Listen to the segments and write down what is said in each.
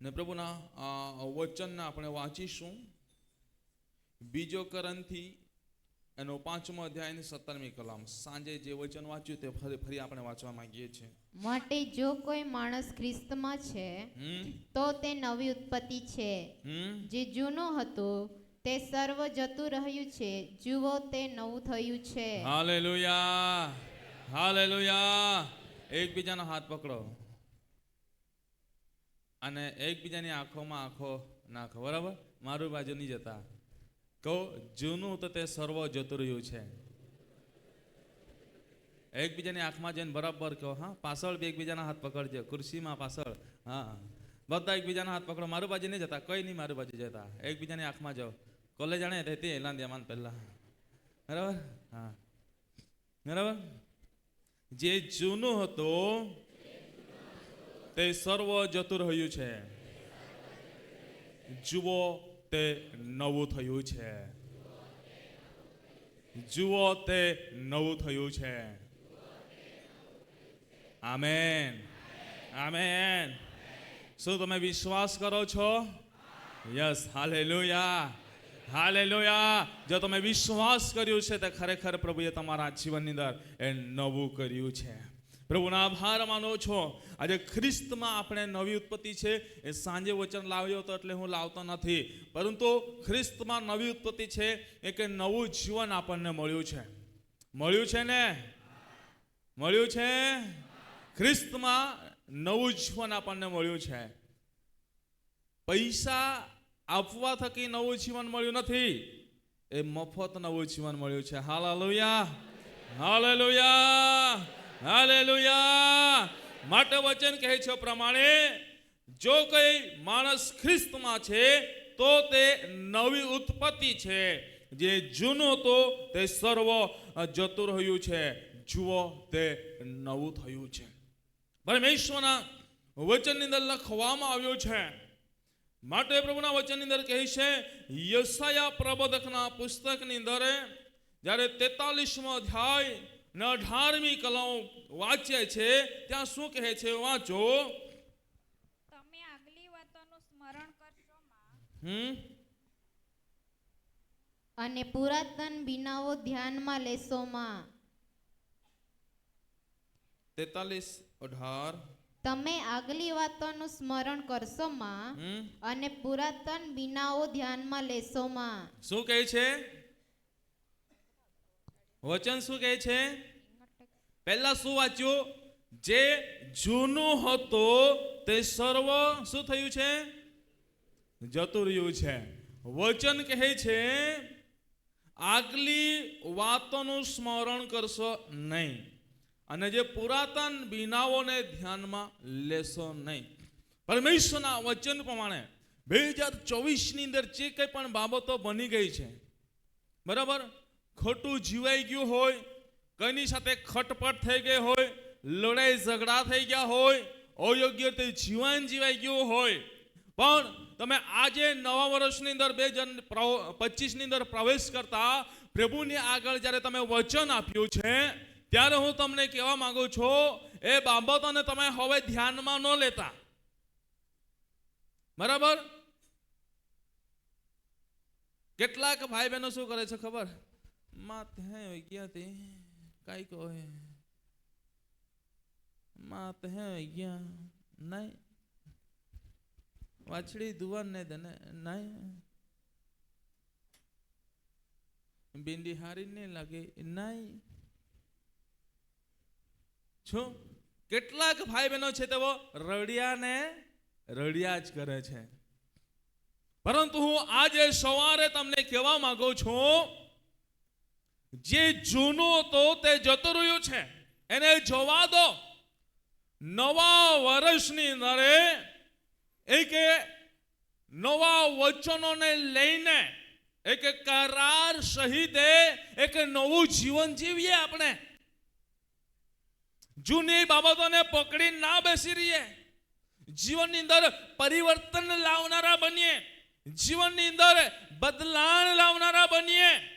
ને પ્રભુના વચનને આપણે વાંચીશું. બીજો કરણથી એનો પાંચમો અધ્યાય સત્તરમી કલામ. સાંજે જે વચન વાંચ્યું તે ફરી ફરી આપણે વાંચવા માંગીએ છીએ. માટે જો કોઈ માણસ ખ્રિસ્તમાં છે તો તે નવી ઉત્પત્તિ છે. જે જૂનો હતું તે સર્વ જતું રહ્યું છે. જુઓ તે નવું થયું છે. હાલેલુયા. હાલેલુયા. એકબીજાનો હાથ પકડો. અને એકબીજાની આંખોમાં આંખો નાખો, બરાબર? મારું બાજુ નહીં જતા. કહો, જૂનું તો તે સર્વ જતું રહ્યું છે. એકબીજાની આંખમાં જઈને બરાબર કહો, હા, પાછળ બી એકબીજાના હાથ પકડજો, ખુરશીમાં પાછળ, હા. બધા એકબીજાના હાથ પકડો, મારું બાજુ નહીં જતા, કંઈ નહીં મારું બાજુ જતા. એકબીજાની આંખમાં જાઓ. કોલેજ જાણે તે એલા દેવાન પહેલાં. બરાબર? હા. બરાબર? જે જૂનું હતું તે સર્વ જતું રહ્યું છે. જુઓ તે નવું થયું છે. જુઓ તે નવું થયું છે. આમેન. આમેન. શું તમે વિશ્વાસ કરો છો? Yes, hallelujah. હાલેલુયા. જો તમે વિશ્વાસ કર્યું છે, તે ખરેખર પ્રભુએ તમારા જીવનની અંદર એ નવું કર્યું છે. પ્રભુના આભાર માનો છો. આજે ખ્રિસ્તમાં આપણે નવી ઉત્પત્તિ છે. એ સાંજે વચન લાવ્યો હતો એટલે હું લાવતો નથી. પરંતુ ખ્રિસ્તમાં નવી ઉત્પત્તિ છે એ કે નવું જીવન આપણને મળ્યું છે. મળ્યું છે ને? મળ્યું છે? ખ્રિસ્તમાં નવું જીવન આપણને મળ્યું છે. પૈસા આપવા થકી નવું જીવન મળ્યું નથી. એ મફત નવું જીવન મળ્યું છે. હાલ હાલ હાલેલુયા. હાલેલુયા. માટે વચન કહે છે પ્રમાણે, જો કોઈ માણસ ખ્રિસ્તમાં છે, તો તે નવી ઉત્પત્તિ છે. જે જૂનું તો તે સર્વ જતું રહ્યું છે. જુઓ, તે નવું થયું છે. પરમેશ્વરના વચનની અંદર લખવામાં આવ્યું છે. માટે પ્રભુના વચનની અંદર કહે છે યસાયા પ્રબોધકના પુસ્તકની અંદર, જ્યારે તેતાલીસમો અધ્યાય ને અઢારમી કલાઓ વાંચે છે ત્યાં શું કહે છે વાંચો. તમે આગલી વાતોનું સ્મરણ કરશોમાં હમ? અને પુરાતન બિનાઓ ધ્યાનમાં લેશોમાં તેતાલીસ અઢાર. તમે આગલી વાતોનું સ્મરણ કરશો માં અને પુરાતન બિનાઓ ધ્યાનમાં લેશોમાં શું કહે છે? વચન શું કહે છે? પહેલા શું વાંચ્યું? જે જૂનું હતું તે સર્વ શું થયું છે? જતું રહ્યું છે. વચન કહે છે, આગલી વાતોનું સ્મરણ કરશો નહીં અને જે પુરાતન બિનાઓને ધ્યાનમાં લેશો નહીં. પરમેશ્વરના વચન પ્રમાણે બે હજાર ચોવીસની અંદર જે કંઈ પણ બાબતો બની ગઈ છે, બરાબર? ખોટું જીવાઈ ગયું હોય કોઈની સાથે ખટપટ થઈ ગઈ હોય, લડાઈ ઝઘડા થઈ ગયા હોય, અયોગ્ય રીતે જીવન જીવાઈ ગયું હોય. પણ તમે આજે નવા વર્ષની અંદર બે હજાર પચીસની અંદર પ્રવેશ કરતા પ્રભુની આગળ જ્યારે તમે વચન આપ્યું છે, ત્યારે હું તમને કહેવા માંગુ છું, એ બાબતોને તમે હવે ધ્યાનમાં ન લેતા. બરાબર? કેટલાક ભાઈ બહેનો શું કરે છે ખબર? કાંઈ કહે માં ત્યાં ગયા નહીં વાછડી દુવાન દને નહીં બિંદી હારી નહીં લાગે નહીં છો કેટલાક ભાઈ બહેનો છે તેઓ રડિયા ને રડિયા જ કરે છે પરંતુ હું આજે સવારે તમને કહેવા માંગુ છું જે જૂનું હતો તે જતું રહ્યું છે, એને જોવા દો. નવા વર્ષની અંદર એક નવા વચનોને લઈને એક કરાર સહિતે એક નવું જીવન જીવીએ આપણે. જૂની બાબતોને પકડી ના બેસી રહીએ. જીવનની અંદર પરિવર્તન લાવનારા બનીએ. જીવનની અંદર બદલાણ લાવનારા બનીએ.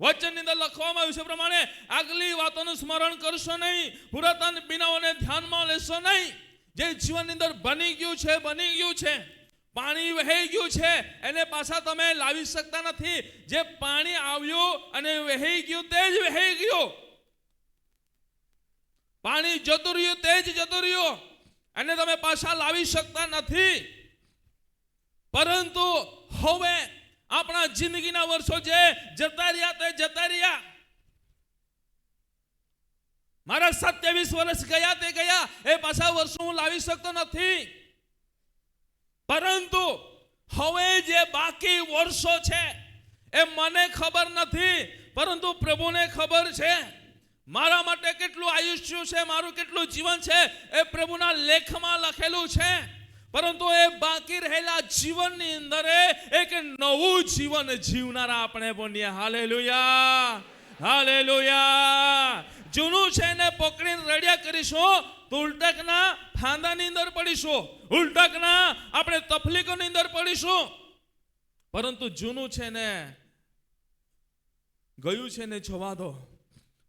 વચનની અંદર લખવામાં આવ્યું છે પ્રમાણે, આગલી વાતોનું સ્મરણ કરશો નહીં, પુરાતન બિનાઓને ધ્યાનમાં લેશો નહીં. જે જીવનની અંદર બની ગયું છે, બની ગયું છે. પાણી વહી ગયું છે, એને પાછા તમે લાવી શકતા નથી. જે પાણી આવ્યું અને વહી ગયું તે જ વહી ગયું. પાણી જતું રહ્યું તે જ જતું રહ્યું. એને તમે પાછા લાવી શકતા નથી. પરંતુ હવે આપણા જિંદગીના વર્ષો જે જતા રહ્યા તે જતા રહ્યા. મારા સત્યાવીસ વર્ષ ગયા તે ગયા, એ પાછા વર્ષો હું લાવી શકતો નથી. પરંતુ હવે જે બાકી વર્ષો છે, એ મને ખબર નથી, પરંતુ પ્રભુને ખબર છે. મારા માટે કેટલું આયુષ્ય છે, મારું કેટલું જીવન છે, એ પ્રભુના લેખમાં લખેલું છે. પરંતુ એ બાકી રહેલા જીવનની અંદર એક નવું જીવન જીવનારા આપણે બનીએ હાલેલુયા હાલેલુયા. જૂનું છે એને પકડીને રડ્યા કરીશું તો ઉલટકના ફાંદાની અંદર પડીશું ઉલટકના આપણે તફલીકોની અંદર પડીશું. પરંતુ જૂનું છે ને, ગયું છે ને જવા દો.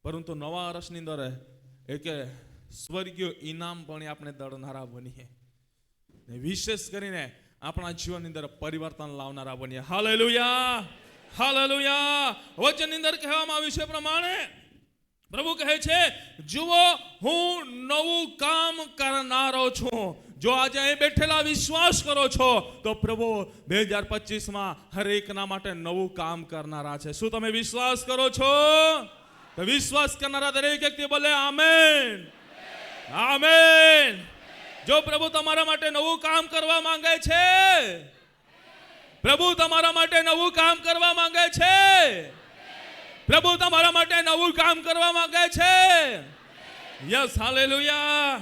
પરંતુ નવા વર્ષની અંદર એક સ્વર્ગીય ઇનામ પણ આપણે દળનારા બનીએ. ને વિશેષ કરીને આપણા જીવનની અંદર પરિવર્તન લાવનારા બનીએ. હાલેલુયા! હાલેલુયા! વચનની અંદર કહેવામાં આવ્યું છે પ્રમાણે, પ્રભુ કહે છે, જુઓ, હું નવું કામ કરનારો છું. જો આજે અહીં બેઠેલા વિશ્વાસ કરો છો, તો પ્રભુ બે હજાર પચીસમાં હરેકના માટે નવું કામ કરનારા છે. શું તમે વિશ્વાસ કરો છો? તો વિશ્વાસ કરનારા દરેક વ્યક્તિ બોલે, આમેન. આમેન. જો પ્રભુ તમારા માટે નવું કામ કરવા માંગે છે, પ્રભુ તમારા માટે નવું કામ કરવા માંગે છે, પ્રભુ તમારા માટે નવું કામ કરવા માંગે છે. યસ હાલેલુયા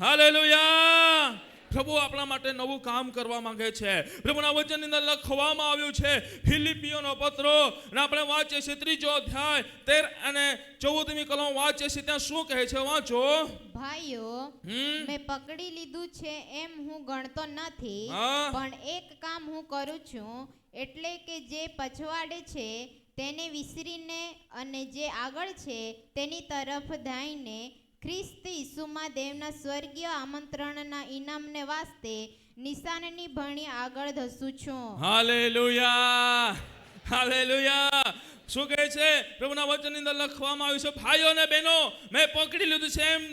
હાલેલુયા પ્રભુ આપણા માટે નવું કામ કરવા માંગે છે. પ્રભુના વચનની અંદર લખવામાં આવ્યું છે ફિલિપિયોનો પત્રો અને આપણે વાંચીએ છીએ ત્રીજો અધ્યાય તેર અને ચૌદમી કલમ વાંચીએ છીએ ત્યાં શું કહે છે વાંચો. ભાઈઓ મેં પકડી લીધું છે એમ હું ગણતો નથી પણ એક કામ હું કરું છું એટલે કે જે પછવાડે છે તેને વિસરીને અને જે આગળ છે તેની તરફ ધાઈને ખ્રિસ્ત ઈસુમાં દેવના સ્વર્ગીય આમંત્રણના ઇનામને વાસ્તે નિશાનની ભણી આગળ ધસું છું. હાલેલુયા! હાલેલુયા! શું કહે છે? પ્રભુના વચનની અંદર લખવામાં આવ્યું છે, ભાઈઓ અને બહેનો, મેં પકડી લીધું છે એમ.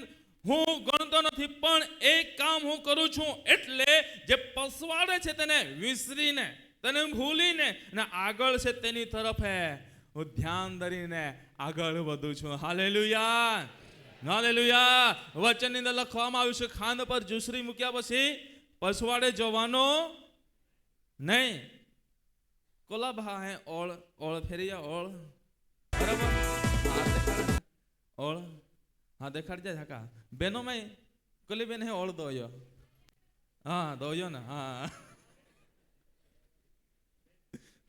હું ગણતો નથી, પણ એક કામ હું કરું છું, એટલે જે પસવાડે છે તેને વિસરીને, તેને ભૂલીને અને આગળ છે તેની તરફ હું ધ્યાન ધરીને આગળ વધું છું. હાલેલુયા! હાલેલુયા. વચનની અંદર લખવામાં આવ્યું છે ખાંદ પર જુસરી મૂક્યા પછી પસવાડે જવાનો નહીં. કોલા ભા હે, ઓળ ઓળ ફેરી જા ઓળ. બરાબર? ઓળ. હા, દેખાડ જાય હાકા. બેનો મેં કોલી બેન હે, ઓળ દોયો. હા, દોયો ને, હા.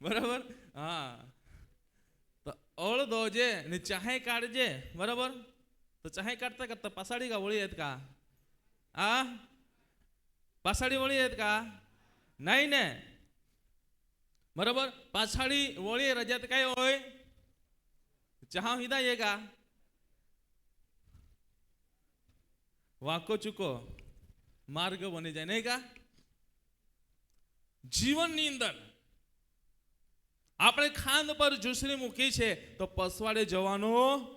બરાબર? હા. તો ઓળ દોજે ને ચાહે કાઢજે. બરાબર? તો ચાહે કાઢતા કરતા પાસાડી કા વળી आहेत का आ પાછાડી વળી आहेत का नाही ને બરાબર પાછાડી વળી રજાત काय होय चहा विदा ये का વાકો ચૂકો માર્ગ બની જાય નહીં કા જીવનની અંદર આપણે ખાંદ પર જુસરી મૂકી છે તો પસવાડે જવાનું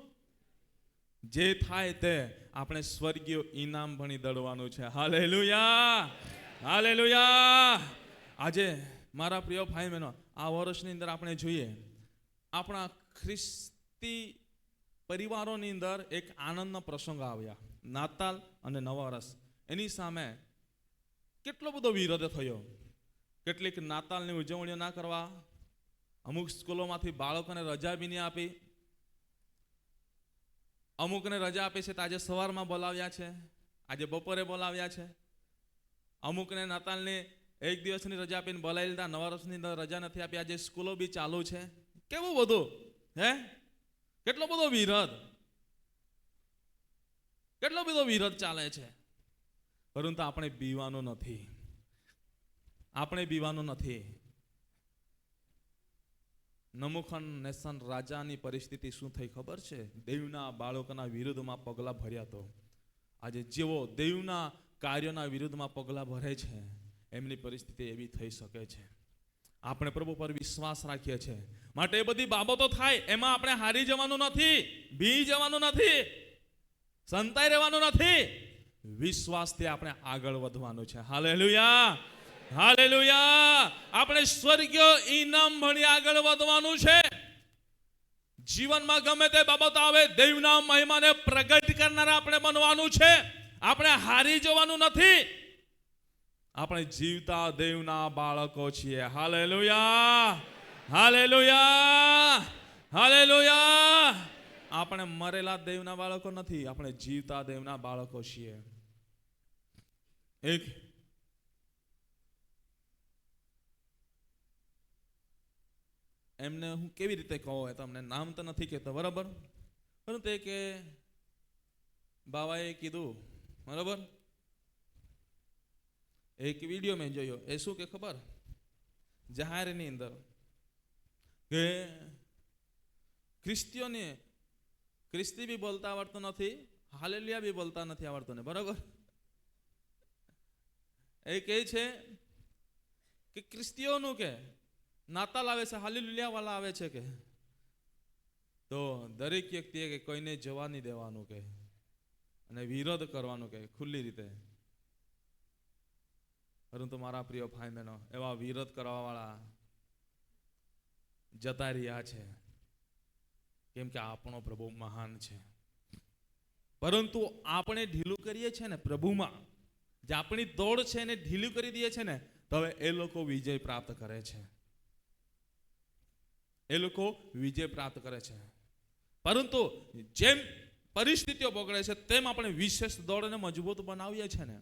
જે થાય તે આપણે સ્વર્ગીય ઇનામ ભણી દળવાનું છે. હાલેલુયા! હાલેલુયા! આજે મારા પ્રિય ભાઈ બહેનો, આ વર્ષની અંદર આપણે જોઈએ, આપણા ખ્રિસ્તી પરિવારોની અંદર એક આનંદના પ્રસંગ આવ્યા. નાતાલ અને નવા વર્ષ. એની સામે કેટલો બધો વિરોધ થયો. કેટલીક નાતાલની ઉજવણીઓ ના કરવા, અમુક સ્કૂલોમાંથી બાળકોને રજા બી નહીં આપી અમુકને રજા આપી છે તો આજે સવારમાં બોલાવ્યા છે, આજે બપોરે બોલાવ્યા છે. અમુકને નાતાલને એક દિવસની રજા આપીને બોલાવી લીધા નવા વર્ષની રજા નથી આપી, આજે સ્કૂલો બી ચાલુ છે. કેવું બધું? હે? કેટલો બધો વિરોધ કેટલો બધો વિરોધ ચાલે છે? પરંતુ આપણે બીવાનું નથી. આપણે બીવાનું નથી. નમુખન નેસન રાજાની પરિસ્થિતિ શું થઈ ખબર છે? દેવના બાળકોના વિરુદ્ધમાં પગલાં ભર્યા તો. આજે જેવો દેવના કાર્યોના વિરુદ્ધમાં પગલાં ભરે છે, એમની પરિસ્થિતિ એવી થઈ શકે છે. આપણે પ્રભુ પર વિશ્વાસ રાખીએ છીએ. માટે એ બધી બાબતો થાય, એમાં આપણે હારી જવાનું નથી, બી જવાનું નથી, સંતાઈ રહેવાનું નથી. વિશ્વાસથી આપણે આગળ વધવાનું છે. હાલેલુયા! હાલેલુયા. આપણે સ્વર્ગીય ઇનામ ભણી આગળ વધવાનું છે. જીવનમાં ગમે તે બાબત આવે, દેવના મહિમાને પ્રગટ કરનારા આપણે બનવાનું છે. આપણે હારી જવાનું નથી. આપણે જીવતા દેવના બાળકો છીએ. હાલેલુયા. હાલેલુયા. હાલેલુયા. આપણે મરેલા દેવના બાળકો નથી, આપણે જીવતા દેવના બાળકો છીએ. એક એમને હું કેવી રીતે કહું તમને નામ તો નથી કહેતો, બરાબર? પરંતુ એ કે, બાવાએ કીધું, બરાબર? એક વીડિયો મેં જોયો, એ શું કે ખબર? જહારની અંદર કે ખ્રિસ્તીઓને, ખ્રિસ્તી બી બોલતા આવડતું નથી, હાલેલિયા બી બોલતા નથી આવડતું ને બરાબર? એ કહે છે કે ખ્રિસ્તીઓનું કે નાતાલ આવે છે હાલી વાળા આવે છે કે? તો દરેક વ્યક્તિએ કે કોઈને જવા નહીં દેવાનું કે. અને વિરોધ કરવાનું કે, ખુલ્લી રીતે. પરંતુ મારા પ્રિય ભાઈ બહેનો, એવા વિરોધ કરવાવાળા જતા રહ્યા છે. કેમ કે આપણો પ્રભુ મહાન છે. પરંતુ આપણે ઢીલું કરીએ છીએ ને પ્રભુમાં. જે આપણી દોડ છે એને ઢીલું કરી દઈએ છે ને, તો હવે એ લોકો વિજય પ્રાપ્ત કરે છે. એ લોકો વિજય પ્રાપ્ત કરે છે. પરંતુ જેમ પરિસ્થિતિઓ બગડે છે, તેમ આપણે વિશેષ દોડને મજબૂત બનાવીએ છીએ ને.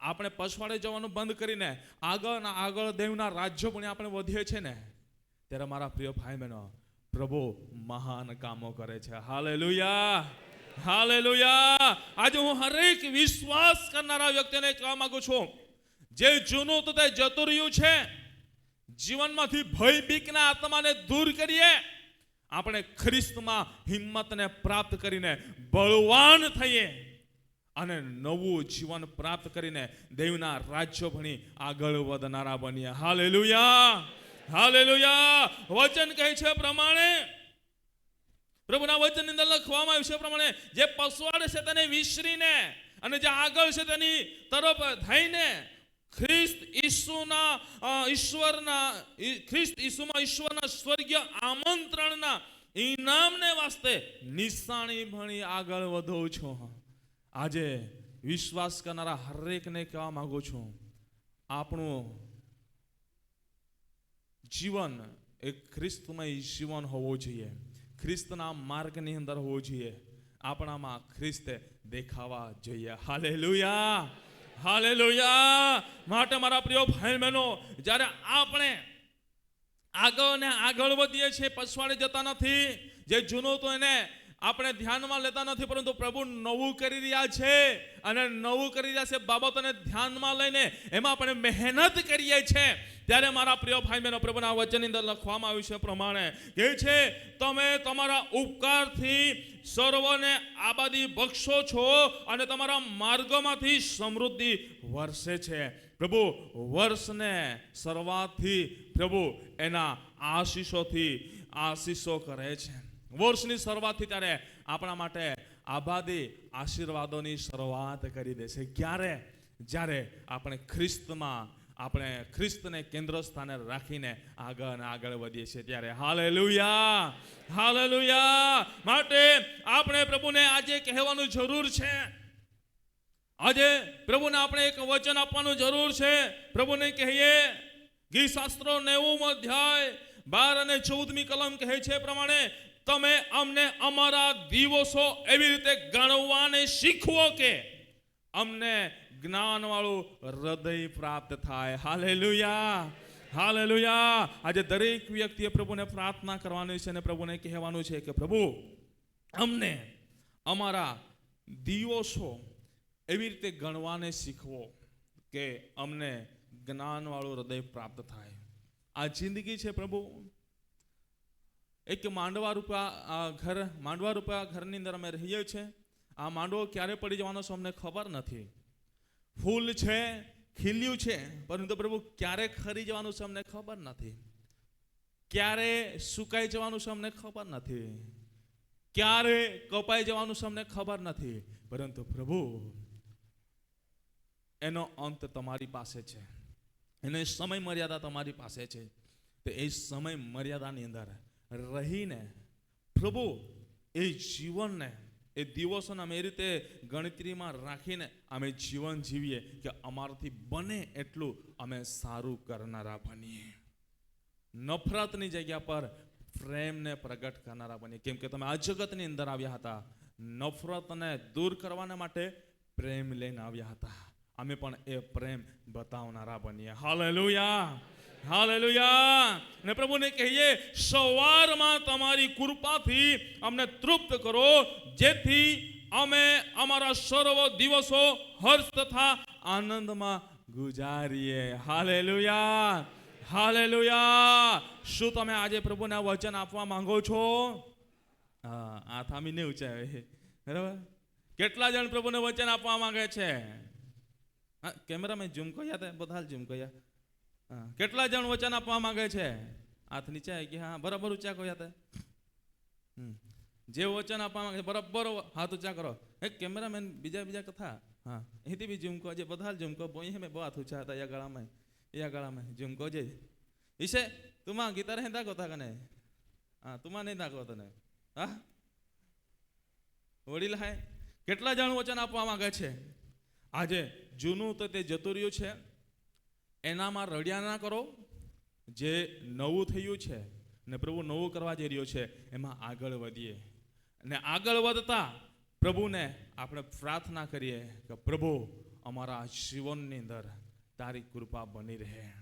આપણે પછવાડે જવાનું બંધ કરીને આગળ આગળ દેવના રાજ્યો પણ આપણે વધીએ છીએ ને. ત્યારે મારા પ્રિય ભાઈ બહેનો, પ્રભુ મહાન કામો કરે છે. હાલેલુયા! હાલેલુયા! આજે હું હરેક વિશ્વાસ કરનારા વ્યક્તિને કહેવા માંગુ છું. જે જૂનું તો તે જતું રહ્યું છે જીવનમાંથી ભય બીકના આત્માને દૂર કરીએ, આપણે ખ્રિસ્તમાં હિંમતને પ્રાપ્ત કરીને બળવાન થઈએ અને નવું જીવન પ્રાપ્ત કરીને દેવના રાજ્યો ભણી આગળ વધનારા બનીએ. હાલેલુયા! હાલેલુયા! વચન કહે છે પ્રમાણે, પ્રભુના વચનની અંદર લખવામાં આવ્યું છે પ્રમાણે, જે પસવાડે છે તેને વિસરીને અને જે આગળ છે તેની તરફ થઈને ખ્રિસ્ત ઈસુના ઈશ્વરના ખ્રિસ્ત ઈસુમાં ઈશ્વરના સ્વર્ગીય આમંત્રણના ઈનામને વાસ્તે નિશાણી ભણી આગળ વધો છું. આજે વિશ્વાસ કરનારા હરેકને કહેવા માંગુ છું, આપણું જીવન એ ખ્રિસ્તમય જીવન હોવું જોઈએ. ખ્રિસ્તના માર્ગની અંદર હોવું જોઈએ. આપણામાં ખ્રિસ્તે દેખાવા જોઈએ. હાલેલુયા! હાલેલુયા. માટે મારા પ્રિય ભાઈ બહેનો જ્યારે આપણે આગળ ને આગળ વધીએ છીએ, પછવાડે જતા નથી, જે જૂનું તો એને આપણે ધ્યાનમાં લેતા નથી, પરંતુ પ્રભુ નવું કરી રહ્યા છે અને નવું કરી રહ્યા છે બાબતોને ધ્યાનમાં લઈને એમાં આપણે મહેનત કરીએ છીએ. ત્યારે મારા પ્રિય ભાઈ બહેનો પ્રભુના વચનની અંદર લખવામાં આવ્યું છે પ્રમાણે કે છે, તમે તમારા ઉપકારથી સર્વને આબાદી બક્ષો છો અને તમારા માર્ગોમાંથી સમૃદ્ધિ વરસે છે. પ્રભુ વર્ષને શરૂઆતથી પ્રભુ એના આશીષોથી આશીષો કરે છે. વર્ષની શરૂઆતથી ત્યારે આપણા માટે આબાદી આશીર્વાદોની શરૂઆત કરી દે છે. ક્યારે? જ્યારે આપણે ખ્રિસ્તમાં આપણે ખ્રિસ્તને કેન્દ્ર સ્થાને રાખીને આગળ અને આગળ વધીએ છીએ ત્યારે. હાલેલુયા! હાલેલુયા! માટે આપણે પ્રભુને આજે કહેવાનું જરૂર છે. આજે પ્રભુને આપણે એક વચન આપવાનું જરૂર છે. પ્રભુને કહીએ ગીત શાસ્ત્રો નેવું અધ્યાય બાર અને ચૌદમી કલમ કહે છે પ્રમાણે, તમે અમને અમારા દિવસો એવી રીતે ગણવાને શીખવો કે અમને જ્ઞાન વાળું હૃદય પ્રાપ્ત થાય. હાલેલુયા. હાલેલુયા. આજે દરેક વ્યક્તિએ પ્રભુને પ્રાર્થના કરવાની છે અને પ્રભુને કહેવાનું છે કે પ્રભુ, અમને અમારા દિવસો એવી રીતે ગણવાને શીખવો કે અમને જ્ઞાનવાળું હૃદય પ્રાપ્ત થાય. આ જિંદગી છે પ્રભુ. એક માંડવા રૂપા ઘર, માંડવા રૂપા ઘરની અંદર અમે રહીએ છીએ. આ માંડવો ક્યારે પડી જવાનો છે અમને ખબર નથી. ફૂલ છે, ખીલ્યું છે. પરંતુ પ્રભુ, ક્યારે ખરી જવાનું છે અમને ખબર નથી. ક્યારે સુકાઈ જવાનું છે અમને ખબર નથી. ક્યારે કપાઈ જવાનું છે અમને ખબર નથી. પરંતુ પ્રભુ, એનો અંત તમારી પાસે છે. એને સમય મર્યાદા તમારી પાસે છે. તો એ સમય મર્યાદાની અંદર રહીને પ્રભુ, એ જીવનને એ દિવસોને અમે એ રીતે ગણતરીમાં રાખીને અમે જીવન જીવીએ કે અમારાથી બને એટલું અમે સારું કરનારા બનીએ. નફરતની જગ્યા પર પ્રેમને પ્રગટ કરનારા બનીએ. કેમ કે તમે આ જગતની અંદર આવ્યા હતા. નફરતને દૂર કરવાના માટે પ્રેમ લઈને આવ્યા હતા. અમે પણ એ પ્રેમ બતાવનારા બનીએ. હાલેલુયા! હાલેલુયા. ને પ્રભુને કહીએ, સવારમાં તમારી કૃપાથી અમને તૃપ્ત કરો, જેથી અમે અમારા સર્વ દિવસો હર્ષ તથા આનંદમાં ગુજારીએ. હાલેલુયા. હાલેલુયા. શું તમે આજે પ્રભુને વચન આપવા માંગો છો? હા, આ થામી ને ઉચાવે બરાબર? કેટલા જણ પ્રભુને વચન આપવા માંગે છે? હા, કેમેરામેન ઝૂમ કહ્યા હતા? બધા ઝૂમ કર્યા? હા કેટલા જણ વચન આપવા માંગે છે? હાથ નીચે આવી ગયા. હા બરાબર ઊંચા કર્યા હતા જે વચન આપવા માંગે બરાબર હાથ ઊંચા કરો. એ કેમેરામેન બીજા બીજા કથા? હા. એથી બી ઝૂમ જે બધા ઝૂમ કહો બોઈ મેં બહુ હાથ ઊંચા હતા યા ગળામાં. યા ગળામાં. ઝુમકો જે ઈશે તુમા ગીતાર હે દાગો તા કને? હા તુમા નહીં દાખો તને. હા? વડીલ હાય કેટલા જણ વચન આપવા માંગે છે? આજે જૂનું તો તે જતું રહ્યું છે. એનામાં રડ્યા ના કરો. જે નવું થયું છે ને પ્રભુ નવું કરવા જઈ રહ્યો છે, એમાં આગળ વધીએ. ને આગળ વધતા પ્રભુને આપણે પ્રાર્થના કરીએ કે પ્રભુ, અમારા જીવનની અંદર તારી કૃપા બની રહે.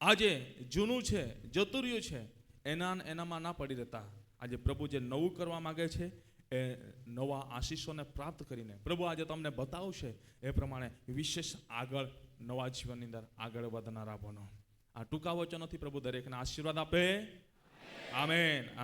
આજે જૂનું છે જતું રહ્યું છે, એના એનામાં ના પડી રહેતા. આજે પ્રભુ જે નવું કરવા માંગે છે, એ નવા આશીષોને પ્રાપ્ત કરીને પ્રભુ આજે તમને બતાવશે. એ પ્રમાણે વિશેષ આગળ નવા જીવનની અંદર આગળ વધનારા બનો આ ટૂંકા વચનોથી પ્રભુ દરેકને આશીર્વાદ આપે. આમેન.